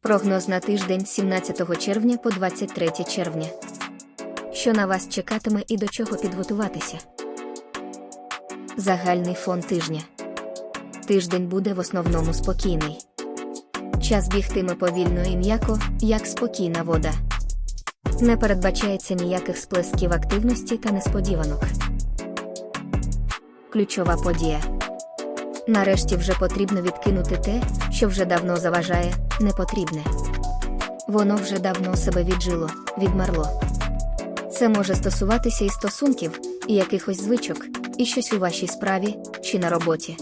Прогноз на тиждень 17 червня по 23 червня. Що на вас чекатиме і до чого підготуватися? Загальний фон тижня. Тиждень буде в основному спокійний. Час бігтиме повільно і м'яко, як спокійна вода. Не передбачається ніяких сплесків активності та несподіванок. Ключова подія. Нарешті вже потрібно відкинути те, що вже давно заважає, непотрібне. Воно вже давно себе віджило, відмерло. Це може стосуватися і стосунків, і якихось звичок, і щось у вашій справі чи на роботі.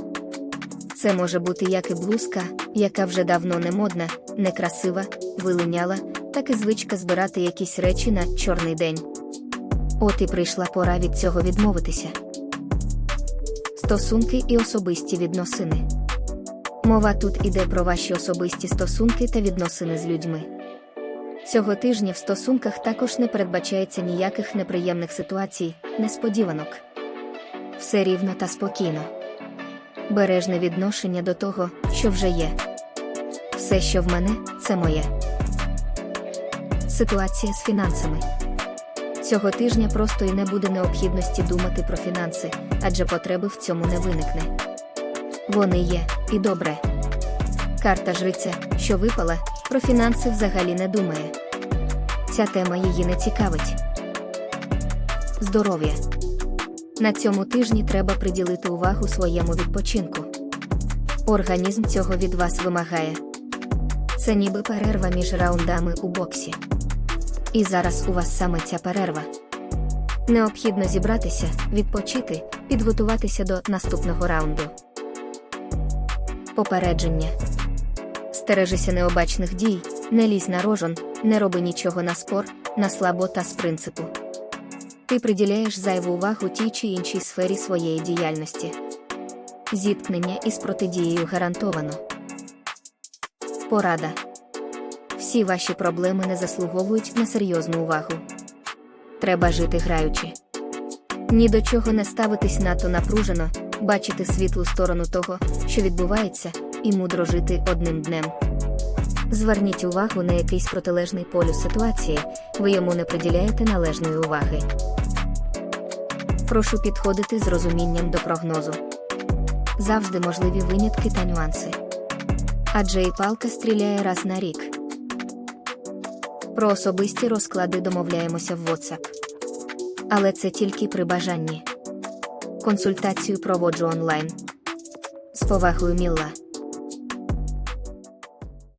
Це може бути як і блузка, яка вже давно не модна, некрасива, вилиняла, так і звичка збирати якісь речі на чорний день. От і прийшла пора від цього відмовитися. Стосунки і особисті відносини. Мова тут іде про ваші особисті стосунки та відносини з людьми. Цього тижня в стосунках також не передбачається ніяких неприємних ситуацій, несподіванок. Все рівно та спокійно. Бережне відношення до того, що вже є. Все, що в мене, це моє. Ситуація з фінансами. Цього тижня просто і не буде необхідності думати про фінанси, адже потреби в цьому не виникне. Вони є, і добре. Карта жриця, що випала, про фінанси взагалі не думає. Ця тема її не цікавить. Здоров'я. На цьому тижні треба приділити увагу своєму відпочинку. Організм цього від вас вимагає. Це ніби перерва між раундами у боксі. І зараз у вас саме ця перерва. Необхідно зібратися, відпочити, підготуватися до наступного раунду. Попередження. Стережися необачних дій, не лізь на рожон, не роби нічого на спор, на слабо та з принципу. Ти приділяєш зайву увагу тій чи іншій сфері своєї діяльності. Зіткнення із протидією гарантовано. Порада. Всі ваші проблеми не заслуговують на серйозну увагу. Треба жити граючи. Ні до чого не ставитись надто напружено, бачити світлу сторону того, що відбувається, і мудро жити одним днем. Зверніть увагу на якийсь протилежний полюс ситуації, ви йому не приділяєте належної уваги. Прошу підходити з розумінням до прогнозу. Завжди можливі винятки та нюанси. Адже і палка стріляє раз на рік. Про особисті розклади домовляємося в WhatsApp. Але це тільки при бажанні. Консультацію проводжу онлайн. З повагою Мілла.